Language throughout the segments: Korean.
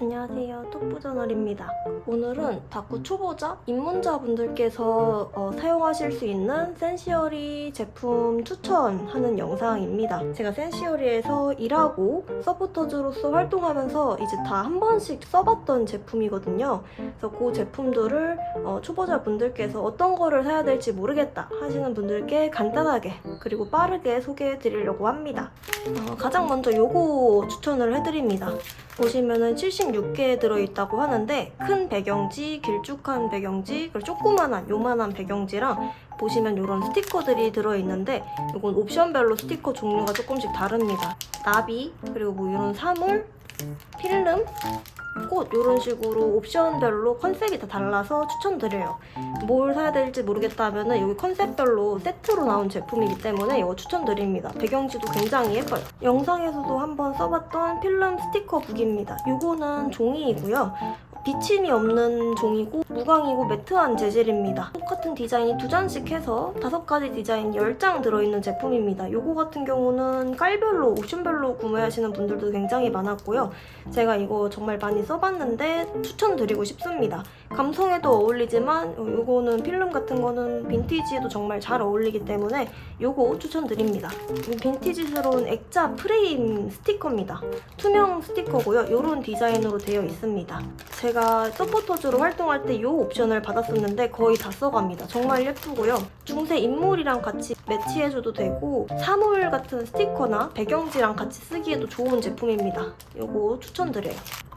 안녕하세요. 톡부저널입니다. 오늘은 다꾸 초보자 입문자분들께서 어, 사용하실 수 있는 센시어리 제품 추천하는 영상입니다. 제가 센시어리에서 일하고 서포터즈로서 활동하면서 이제 다 한 번씩 써봤던 제품이거든요. 그래서 그 제품들을 어, 초보자분들께서 어떤 거를 사야 될지 모르겠다 하시는 분들께 간단하게 그리고 빠르게 소개해 드리려고 합니다. 어, 가장 먼저 요거 추천을 해드립니다. 보시면은 76개 들어있다고 하는데 큰 배경지, 길쭉한 배경지, 그리고 조그만한 요만한 배경지랑 보시면 이런 스티커들이 들어있는데 이건 옵션별로 스티커 종류가 조금씩 다릅니다. 나비, 그리고 뭐 이런 사물, 필름, 꽃 이런 식으로 옵션별로 컨셉이 다 달라서 추천드려요. 뭘 사야 될지 모르겠다 하면은 여기 컨셉별로 세트로 나온 제품이기 때문에 이거 추천드립니다. 배경지도 굉장히 예뻐요. 영상에서도 한번 써봤던 필름 스티커 북입니다. 이거는 종이이고요. 비침이 없는 종이고 무광이고 매트한 재질입니다. 똑같은 디자인이 두 잔씩 해서 다섯 가지 디자인 10장 들어있는 제품입니다. 요거 같은 경우는 깔별로 옵션별로 구매하시는 분들도 굉장히 많았고요. 제가 이거 정말 많이 써봤는데 추천드리고 싶습니다. 감성에도 어울리지만 어, 요거는 필름 같은 거는 빈티지에도 정말 잘 어울리기 때문에 요거 추천드립니다. 이 빈티지스러운 액자 프레임 스티커입니다. 투명 스티커고요. 이런 디자인으로 되어 있습니다. 제가 서포터즈로 활동할 때 이 옵션을 받았었는데 거의 다 써갑니다. 정말 예쁘고요. 중세 인물이랑 같이 매치해줘도 되고 사물 같은 스티커나 배경지랑 같이 쓰기에도 좋은 제품입니다. 요거 추천드려요.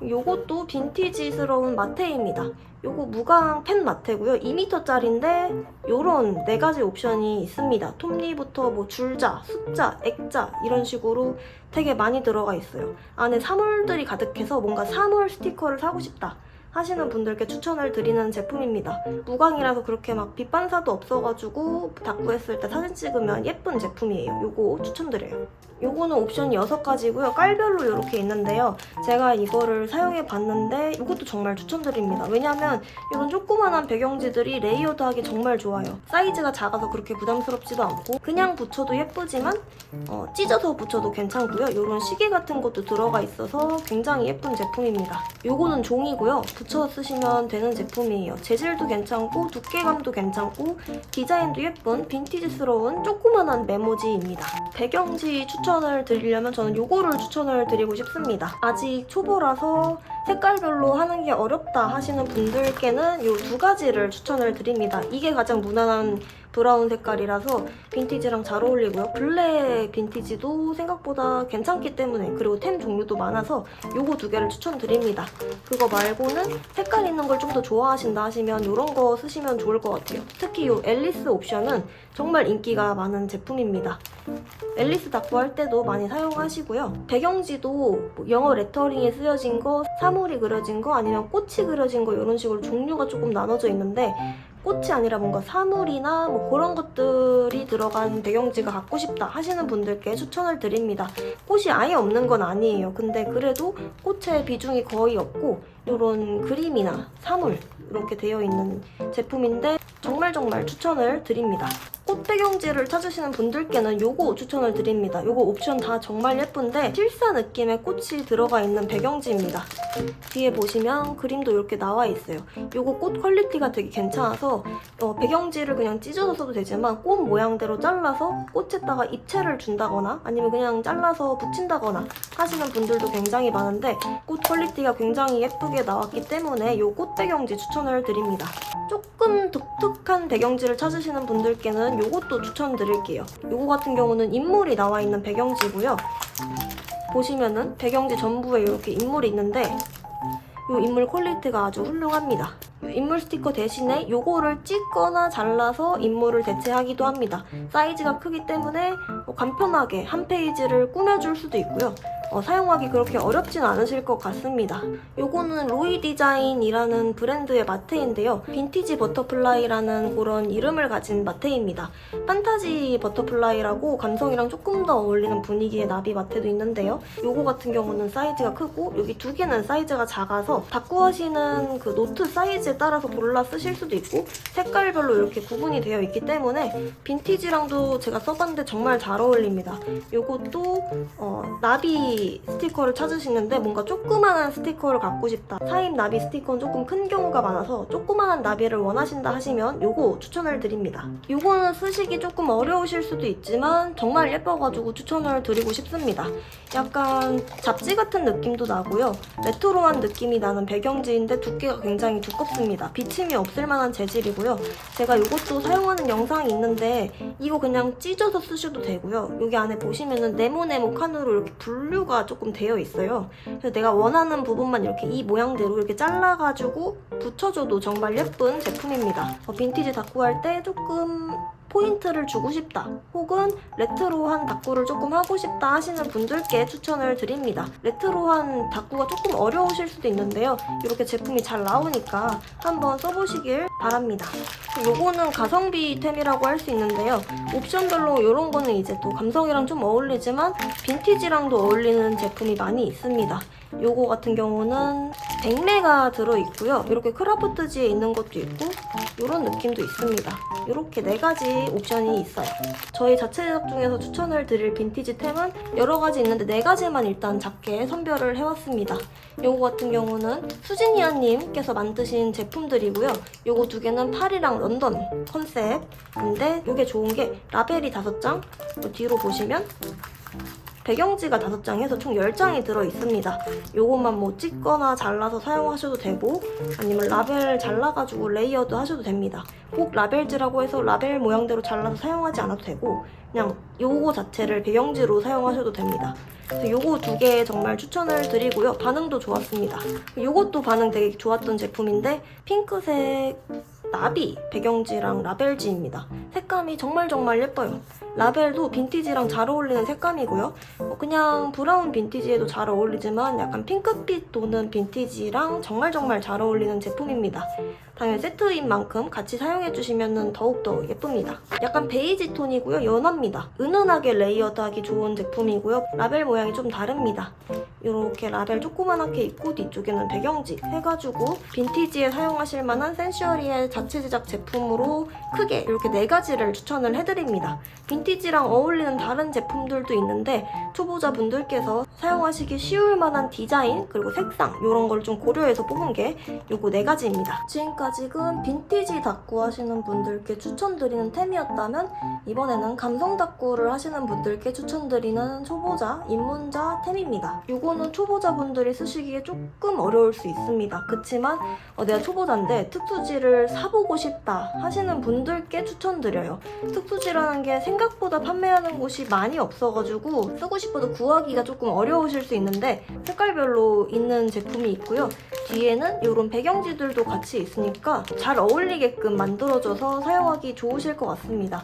요것도 빈티지스러운 마테입니다. 요거 무광 펜 마테고요. 2m짜리인데 요런 네 가지 옵션이 있습니다. 톱니부터 뭐 줄자, 숫자, 액자 이런 식으로 되게 많이 들어가 있어요. 안에 사물들이 가득해서 뭔가 사물 스티커를 사고 싶다. 하시는 분들께 추천을 드리는 제품입니다. 무광이라서 그렇게 막 빛반사도 없어가지고 다꾸했을 때 사진 찍으면 예쁜 제품이에요. 요거 추천드려요. 요거는 옵션이 6가지고요. 깔별로 이렇게 있는데요. 제가 이거를 사용해 봤는데 이것도 정말 추천드립니다. 왜냐면 이런 조그만한 배경지들이 레이어드하기 정말 좋아요. 사이즈가 작아서 그렇게 부담스럽지도 않고 그냥 붙여도 예쁘지만 어, 찢어서 붙여도 괜찮고요. 이런 시계 같은 것도 들어가 있어서 굉장히 예쁜 제품입니다. 요거는 종이고요. 붙여 쓰시면 되는 제품이에요. 재질도 괜찮고 두께감도 괜찮고 디자인도 예쁜 빈티지스러운 조그만한 메모지입니다. 배경지 추천을 드리려면 저는 요거를 추천을 드리고 싶습니다. 아직 초보라서 색깔별로 하는 게 어렵다 하시는 분들께는 요두 가지를 추천을 드립니다. 이게 가장 무난한 브라운 색깔이라서 빈티지랑 잘 어울리고요. 블랙 빈티지도 생각보다 괜찮기 때문에 그리고 템 종류도 많아서 요거 두 개를 추천드립니다. 그거 말고는 색깔 있는 걸 좀 더 좋아하신다 하시면 이런 거 쓰시면 좋을 것 같아요. 특히 이 앨리스 옵션은 정말 인기가 많은 제품입니다. 앨리스 닥부 할 때도 많이 사용하시고요. 배경지도 뭐 영어 레터링이 쓰여진 거, 사물이 그려진 거, 아니면 꽃이 그려진 거 이런 식으로 종류가 조금 나눠져 있는데 꽃이 아니라 뭔가 사물이나 뭐 그런 것들이 들어간 배경지가 갖고 싶다 하시는 분들께 추천을 드립니다. 꽃이 아예 없는 건 아니에요. 근데 그래도 꽃의 비중이 거의 없고 이런 그림이나 사물 이렇게 되어 있는 제품인데 정말 정말 추천을 드립니다. 꽃 배경지를 찾으시는 분들께는 요거 추천을 드립니다. 요거 옵션 다 정말 예쁜데 실사 느낌의 꽃이 들어가 있는 배경지입니다. 뒤에 보시면 그림도 이렇게 나와 있어요. 요거 꽃 퀄리티가 되게 괜찮아서 어, 배경지를 그냥 찢어서 써도 되지만 꽃 모양대로 잘라서 꽃에다가 입체를 준다거나 아니면 그냥 잘라서 붙인다거나 하시는 분들도 굉장히 많은데 꽃 퀄리티가 굉장히 예쁘게 나왔기 때문에 요 꽃 배경지 추천을 드립니다. 조금 독특한 배경지를 찾으시는 분들께는 요것도 추천드릴게요. 요거 같은 경우는 인물이 나와 있는 배경지고요. 보시면은 배경지 전부에 이렇게 인물이 있는데 이 인물 퀄리티가 아주 훌륭합니다. 이 인물 스티커 대신에 요거를 찍거나 잘라서 인물을 대체하기도 합니다. 사이즈가 크기 때문에 어, 간편하게 한 페이지를 꾸며줄 수도 있고요. 어, 사용하기 그렇게 어렵진 않으실 것 같습니다. 요거는 로이 디자인이라는 브랜드의 마테인데요. 빈티지 버터플라이라는 그런 이름을 가진 마테입니다. 판타지 버터플라이라고 감성이랑 조금 더 어울리는 분위기의 나비 마테도 있는데요. 요거 같은 경우는 사이즈가 크고 여기 두 개는 사이즈가 작아서 다꾸 하시는 그 노트 사이즈에 따라서 골라 쓰실 수도 있고 색깔별로 이렇게 구분이 되어 있기 때문에 빈티지랑도 제가 써봤는데 정말 잘 어울립니다. 요것도 어, 나비 스티커를 찾으시는데 뭔가 조그만한 스티커를 갖고 싶다. 사입 나비 스티커는 조금 큰 경우가 많아서 조그만한 나비를 원하신다 하시면 요거 추천을 드립니다. 요거는 쓰시기 조금 어려우실 수도 있지만 정말 예뻐가지고 추천을 드리고 싶습니다. 약간 잡지 같은 느낌도 나고요. 레트로한 느낌이 나는 배경지인데 두께가 굉장히 두껍습니다. 비침이 없을 만한 재질이고요. 제가 이것도 사용하는 영상이 있는데 이거 그냥 찢어서 쓰셔도 되고요. 여기 안에 보시면은 네모네모 칸으로 이렇게 분류가 조금 되어 있어요. 그래서 내가 원하는 부분만 이렇게 이 모양대로 이렇게 잘라가지고 붙여줘도 정말 예쁜 제품입니다. 어, 빈티지 다꾸 할 때 조금 포인트를 주고 싶다 혹은 레트로한 다꾸를 조금 하고 싶다 하시는 분들께 추천을 드립니다. 레트로한 다꾸가 조금 어려우실 수도 있는데요. 이렇게 제품이 잘 나오니까 한번 써보시길 바랍니다. 요거는 가성비템이라고 할 수 있는데요. 옵션별로 이런 거는 이제 또 감성이랑 좀 어울리지만 빈티지랑도 어울리는 제품이 많이 있습니다 요거 같은 경우는 백매가 들어있고요 이렇게 크라프트지에 있는 것도 있고 이런 느낌도 있습니다 이렇게 네 가지 옵션이 있어요. 저희 자체 제작 중에서 추천을 드릴 빈티지 템은 여러 가지 있는데 네 가지만 일단 작게 선별을 해왔습니다. 요거 같은 경우는 수진이아님께서 만드신 제품들이고요. 요거 두 개는 파리랑 런던 컨셉인데 요게 좋은 게 라벨이 다섯 장 뒤로 보시면 배경지가 다섯 장에서 총 10장이 들어있습니다. 요것만 뭐 찍거나 잘라서 사용하셔도 되고 아니면 라벨 잘라가지고 레이어드 하셔도 됩니다. 꼭 라벨지라고 해서 라벨 모양대로 잘라서 사용하지 않아도 되고 그냥 요거 자체를 배경지로 사용하셔도 됩니다. 그래서 요거 두 개 정말 추천을 드리고요. 반응도 좋았습니다. 요것도 반응 되게 좋았던 제품인데 핑크색 나비 배경지랑 라벨지입니다. 색감이 정말 정말 예뻐요. 라벨도 빈티지랑 잘 어울리는 색감이고요. 어, 그냥 브라운 빈티지에도 잘 어울리지만 약간 핑크빛 도는 빈티지랑 정말 정말 잘 어울리는 제품입니다. 당연히 세트인 만큼 같이 사용해주시면 더욱더 예쁩니다. 약간 베이지 톤이고요. 연합니다. 은은하게 레이어드하기 좋은 제품이고요. 라벨 모양이 좀 다릅니다. 이렇게 라벨 조그만하게 있고 뒤쪽에는 배경지 해가지고 빈티지에 사용하실 만한 센슈어리의 자체 제작 제품으로 크게 이렇게 네 가지를 추천을 해드립니다. 빈 티지랑 어울리는 다른 제품들도 있는데 초보자분들께서 사용하시기 쉬울 만한 디자인 그리고 색상 이런 걸 좀 고려해서 뽑은 게 요거 네 가지입니다. 지금까지는 빈티지 다꾸 하시는 분들께 추천드리는 템이었다면 이번에는 감성 다꾸를 하시는 분들께 추천드리는 초보자 입문자 템입니다. 요거는 초보자분들이 쓰시기에 조금 어려울 수 있습니다. 그치만 어, 내가 초보자인데 특수지를 사보고 싶다 하시는 분들께 추천드려요. 특수지라는 게 생각 보다 판매하는 곳이 많이 없어가지고 쓰고 싶어도 구하기가 조금 어려우실 수 있는데 색깔별로 있는 제품이 있고요. 뒤에는 이런 배경지들도 같이 있으니까 잘 어울리게끔 만들어져서 사용하기 좋으실 것 같습니다.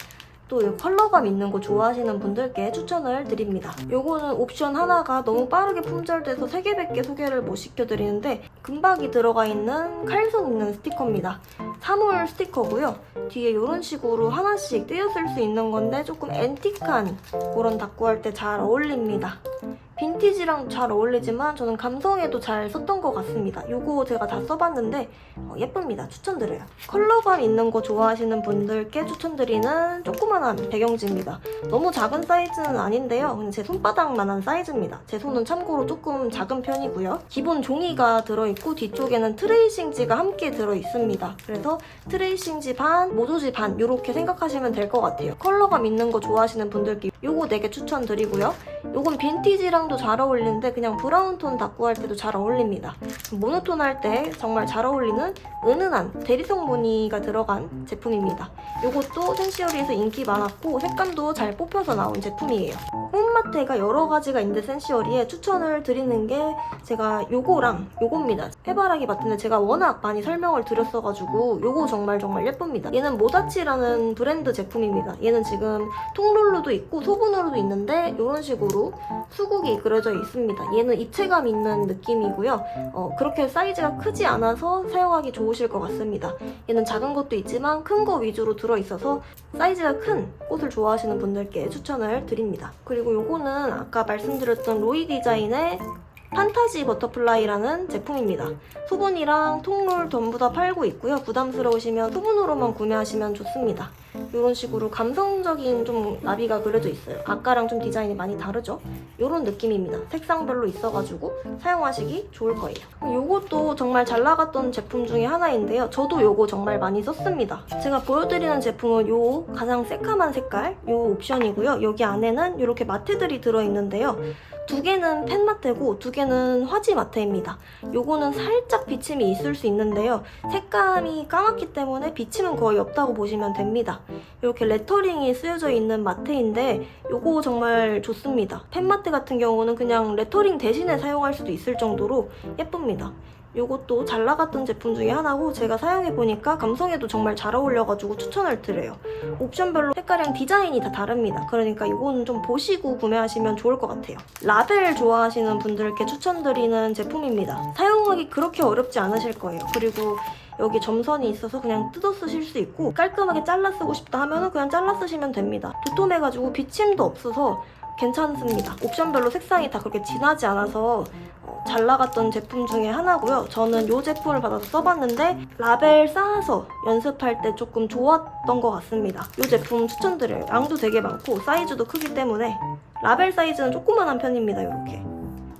또이 컬러감 있는 거 좋아하시는 분들께 추천을 드립니다. 요거는 옵션 하나가 너무 빠르게 품절돼서 3개밖에 소개를 못 시켜드리는데 금박이 들어가 있는 칼손 있는 스티커입니다. 사물 스티커고요. 뒤에 이런 식으로 하나씩 떼어 쓸 수 있는 건데 조금 앤틱한 그런 다꾸 할 때 잘 어울립니다. 빈티지랑 잘 어울리지만 저는 감성에도 잘 썼던 것 같습니다. 요거 제가 다 써봤는데 어, 예쁩니다. 추천드려요. 컬러감 있는 거 좋아하시는 분들께 추천드리는 조그만한 배경지입니다. 너무 작은 사이즈는 아닌데요. 제 손바닥만한 사이즈입니다. 제 손은 참고로 조금 작은 편이고요. 기본 종이가 들어있고 뒤쪽에는 트레이싱지가 함께 들어있습니다. 그래서 트레이싱지 반, 모조지 반 이렇게 생각하시면 될 것 같아요. 컬러감 있는 거 좋아하시는 분들께 요거 4개 추천드리고요. 요건 빈티지랑도 잘 어울리는데 그냥 브라운 톤 다꾸 할 때도 잘 어울립니다. 모노톤 할 때 정말 잘 어울리는 은은한 대리석 무늬가 들어간 제품입니다. 요것도 센시어리에서 인기 많았고 색감도 잘 뽑혀서 나온 제품이에요. 홈마트가 여러 가지가 있는데 센시어리에 추천을 드리는 게 제가 요거랑 요겁니다. 해바라기 마트는 제가 워낙 많이 설명을 드렸어가지고 요거 정말 정말 예쁩니다. 얘는 모다치라는 브랜드 제품입니다. 얘는 지금 통롤로도 있고 소분으로도 있는데 이런 식으로 수국이 그려져 있습니다. 얘는 입체감 있는 느낌이고요. 어, 그렇게 사이즈가 크지 않아서 사용하기 좋으실 것 같습니다. 얘는 작은 것도 있지만 큰 거 위주로 들어있어서 사이즈가 큰 꽃을 좋아하시는 분들께 추천을 드립니다. 그리고 요거는 아까 말씀드렸던 로이 디자인의 판타지 버터플라이라는 제품입니다. 소분이랑 통롤 전부 다 팔고 있고요. 부담스러우시면 소분으로만 구매하시면 좋습니다. 이런 식으로 감성적인 좀 나비가 그려져 있어요. 아까랑 좀 디자인이 많이 다르죠? 이런 느낌입니다. 색상별로 있어가지고 사용하시기 좋을 거예요. 이것도 정말 잘 나갔던 제품 중에 하나인데요. 저도 이거 정말 많이 썼습니다. 제가 보여드리는 제품은 요 가장 새카만 색깔 요 옵션이고요. 여기 안에는 이렇게 마테들이 들어있는데요. 두 개는 펜마테고 두 개는 화지 마테입니다. 요거는 살짝 비침이 있을 수 있는데요. 색감이 까맣기 때문에 비침은 거의 없다고 보시면 됩니다. 이렇게 레터링이 쓰여져 있는 마테인데 요거 정말 좋습니다. 펜마테 같은 경우는 그냥 레터링 대신에 사용할 수도 있을 정도로 예쁩니다. 요것도 잘 나갔던 제품 중에 하나고 제가 사용해보니까 감성에도 정말 잘 어울려가지고 추천을 드려요. 옵션별로 색깔이랑 디자인이 다 다릅니다. 그러니까 이거는 좀 보시고 구매하시면 좋을 것 같아요. 라벨 좋아하시는 분들께 추천드리는 제품입니다. 사용하기 그렇게 어렵지 않으실 거예요. 그리고 여기 점선이 있어서 그냥 뜯어 쓰실 수 있고 깔끔하게 잘라 쓰고 싶다 하면 그냥 잘라 쓰시면 됩니다. 도톰해가지고 비침도 없어서 괜찮습니다. 옵션별로 색상이 다 그렇게 진하지 않아서 어, 잘 나갔던 제품 중에 하나고요. 저는 이 제품을 받아서 써봤는데 라벨 쌓아서 연습할 때 조금 좋았던 것 같습니다. 이 제품 추천드려요. 양도 되게 많고 사이즈도 크기 때문에 라벨 사이즈는 조그만한 편입니다. 이렇게.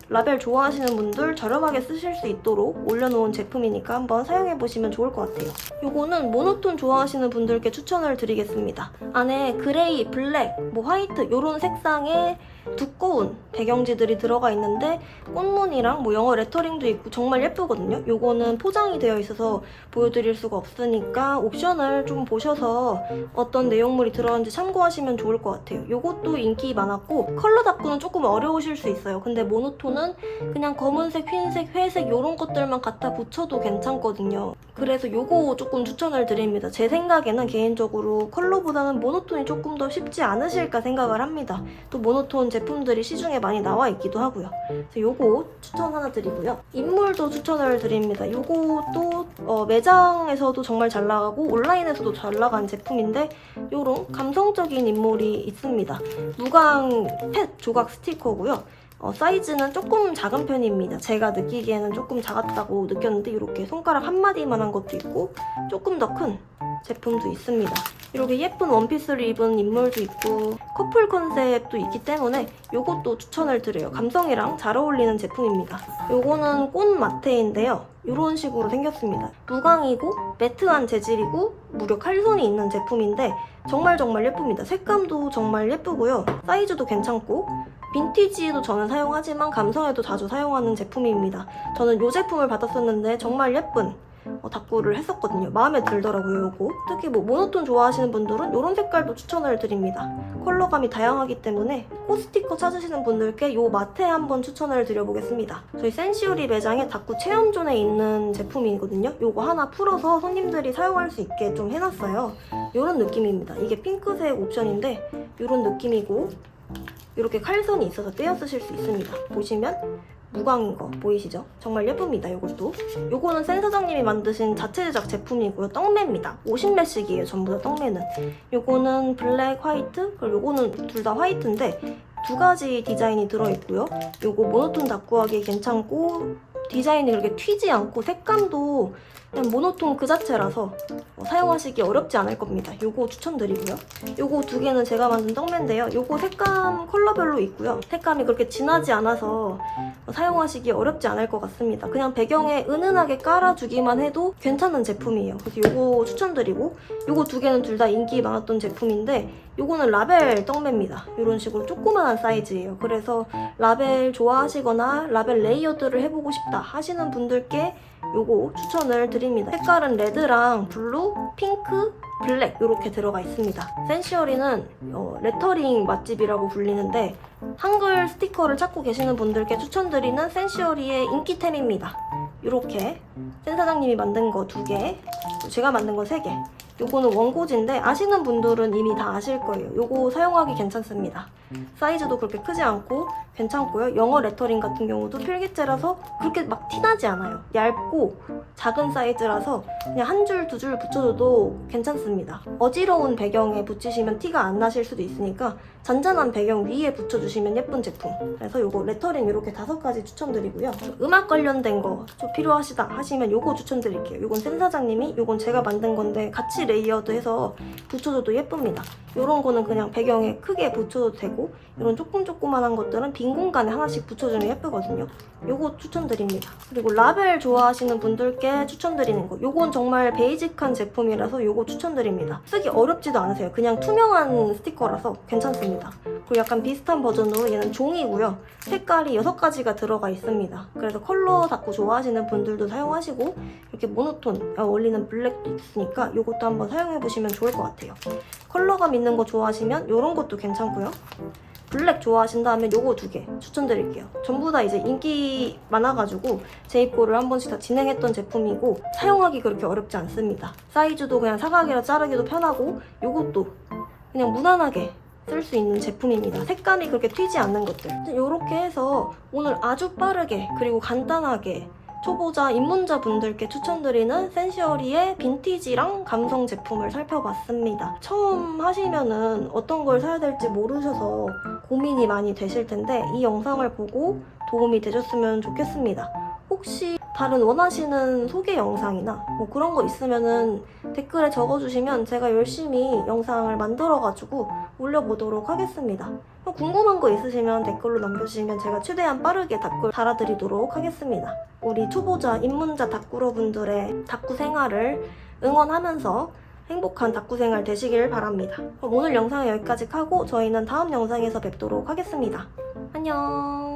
라벨 좋아하시는 분들 저렴하게 쓰실 수 있도록 올려놓은 제품이니까 한번 사용해보시면 좋을 것 같아요. 요거는 모노톤 좋아하시는 분들께 추천을 드리겠습니다. 안에 그레이, 블랙, 뭐 화이트 이런 색상의 두꺼운 배경지들이 들어가 있는데 꽃무늬랑 뭐 영어 레터링도 있고 정말 예쁘거든요. 요거는 포장이 되어 있어서 보여드릴 수가 없으니까 옵션을 좀 보셔서 어떤 내용물이 들어갔는지 참고하시면 좋을 것 같아요. 요것도 인기 많았고 컬러 답구는 조금 어려우실 수 있어요. 근데 모노톤은 그냥 검은색, 흰색, 회색 이런 것들만 갖다 붙여도 괜찮거든요. 그래서 요거 조금 추천을 드립니다. 제 생각에는 개인적으로 컬러보다는 모노톤이 조금 더 쉽지 않으실까 생각을 합니다. 또 모노톤 제품들이 시중에 많이 나와 있기도 하고요. 그래서 요거 추천 하나 드리고요. 인물도 추천을 드립니다. 요것도 어, 매장에서도 정말 잘 나가고 온라인에서도 잘 나간 제품인데 요런 감성적인 인물이 있습니다. 무광 펫 조각 스티커고요. 어, 사이즈는 조금 작은 편입니다. 제가 느끼기에는 조금 작았다고 느꼈는데 이렇게 손가락 한 마디만 한 것도 있고 조금 더 큰 제품도 있습니다. 이렇게 예쁜 원피스를 입은 인물도 있고 커플 컨셉도 있기 때문에 이것도 추천을 드려요. 감성이랑 잘 어울리는 제품입니다. 요거는 꽃 마테인데요. 이런 식으로 생겼습니다. 무광이고 매트한 재질이고 무려 칼선이 있는 제품인데 정말 정말 예쁩니다. 색감도 정말 예쁘고요. 사이즈도 괜찮고 빈티지에도 저는 사용하지만 감성에도 자주 사용하는 제품입니다. 저는 이 제품을 받았었는데 정말 예쁜 어, 답구를 했었거든요. 마음에 들더라고요, 이거. 특히 뭐 모노톤 좋아하시는 분들은 이런 색깔도 추천을 드립니다. 컬러감이 다양하기 때문에 꽃 스티커 찾으시는 분들께 이 마테 한번 추천을 드려보겠습니다. 저희 센시오리 매장에 다꾸 체험존에 있는 제품이거든요. 이거 하나 풀어서 손님들이 사용할 수 있게 좀 해놨어요. 이런 느낌입니다. 이게 핑크색 옵션인데 이런 느낌이고 이렇게 칼선이 있어서 떼어 쓰실 수 있습니다. 보시면 무광인 거 보이시죠? 정말 예쁩니다. 이것도. 요거는 센 사장님이 만드신 자체 제작 제품이고요. 떡매입니다. 50매씩이에요. 전부 다 떡매는. 요거는 블랙, 화이트, 그리고 요거는 둘 다 화이트인데 두 가지 디자인이 들어있고요. 요거 모노톤 다꾸하기 괜찮고 디자인이 그렇게 튀지 않고 색감도 그냥 모노톤 그 자체라서 어, 사용하시기 어렵지 않을 겁니다. 요거 추천드리고요. 요거 두 개는 제가 만든 떡매인데요. 요거 색감 컬러별로 있고요. 색감이 그렇게 진하지 않아서 어, 사용하시기 어렵지 않을 것 같습니다. 그냥 배경에 은은하게 깔아주기만 해도 괜찮은 제품이에요. 그래서 요거 추천드리고 요거 두 개는 둘 다 인기 많았던 제품인데 요거는 라벨 떡매입니다. 이런 식으로 조그만한 사이즈예요. 그래서 라벨 좋아하시거나 라벨 레이어드를 해보고 싶다 하시는 분들께 요거 추천을 드립니다. 색깔은 레드랑 블루, 핑크, 블랙 이렇게 들어가 있습니다. 센시어리는 어, 레터링 맛집이라고 불리는데 한글 스티커를 찾고 계시는 분들께 추천드리는 센시어리의 인기템입니다. 이렇게 센 사장님이 만든 거 두 개, 제가 만든 거 세 개. 요거는 원고지인데 아시는 분들은 이미 다 아실 거예요. 요거 사용하기 괜찮습니다. 사이즈도 그렇게 크지 않고 괜찮고요. 영어 레터링 같은 경우도 필기체라서 그렇게 막 티나지 않아요. 얇고 작은 사이즈라서 그냥 한 줄 두 줄 붙여줘도 괜찮습니다. 어지러운 배경에 붙이시면 티가 안 나실 수도 있으니까 잔잔한 배경 위에 붙여주시면 예쁜 제품. 그래서 요거 레터링 이렇게 다섯 가지 추천드리고요. 음악 관련된 거 좀 필요하시다 하시면 요거 추천드릴게요. 요건 센 사장님이, 요건 제가 만든 건데 같이 레이어드해서 붙여줘도 예쁩니다. 요런 거는 그냥 배경에 크게 붙여도 되고 이런 조금 조그만한 것들은 빈 공간에 하나씩 붙여주면 예쁘거든요. 요거 추천드립니다. 그리고 라벨 좋아하시는 분들께 추천드리는 거. 요건 정말 베이직한 제품이라서 요거 추천드립니다. 쓰기 어렵지도 않으세요. 그냥 투명한 스티커라서 괜찮습니다. 그리고 약간 비슷한 버전으로 얘는 종이고요. 색깔이 6가지가 들어가 있습니다. 그래서 컬러 닦고 좋아하시는 분들도 사용하시고 이렇게 모노톤 어울리는 블랙도 있으니까 요것도 한번 사용해보시면 좋을 것 같아요. 컬러감 있는 거 좋아하시면 요런 것도 괜찮고요. 블랙 좋아하신다면 요거 두 개 추천드릴게요. 전부 다 이제 인기 많아가지고 재입고를 한 번씩 다 진행했던 제품이고 사용하기 그렇게 어렵지 않습니다. 사이즈도 그냥 사각이라 자르기도 편하고 요것도 그냥 무난하게 쓸 수 있는 제품입니다. 색감이 그렇게 튀지 않는 것들. 이렇게 해서 오늘 아주 빠르게 그리고 간단하게 초보자 입문자 분들께 추천드리는 센시어리의 빈티지랑 감성 제품을 살펴봤습니다. 처음 하시면은 어떤 걸 사야 될지 모르셔서 고민이 많이 되실 텐데 이 영상을 보고 도움이 되셨으면 좋겠습니다. 혹시 다른 원하시는 소개 영상이나 뭐 그런 거 있으면은 댓글에 적어주시면 제가 열심히 영상을 만들어가지고 올려보도록 하겠습니다. 궁금한 거 있으시면 댓글로 남겨주시면 제가 최대한 빠르게 답글 달아드리도록 하겠습니다. 우리 초보자 입문자 닭구러 분들의 닭구 생활을 응원하면서 행복한 닭구 생활 되시길 바랍니다. 그럼 오늘 영상은 여기까지 하고 저희는 다음 영상에서 뵙도록 하겠습니다. 안녕.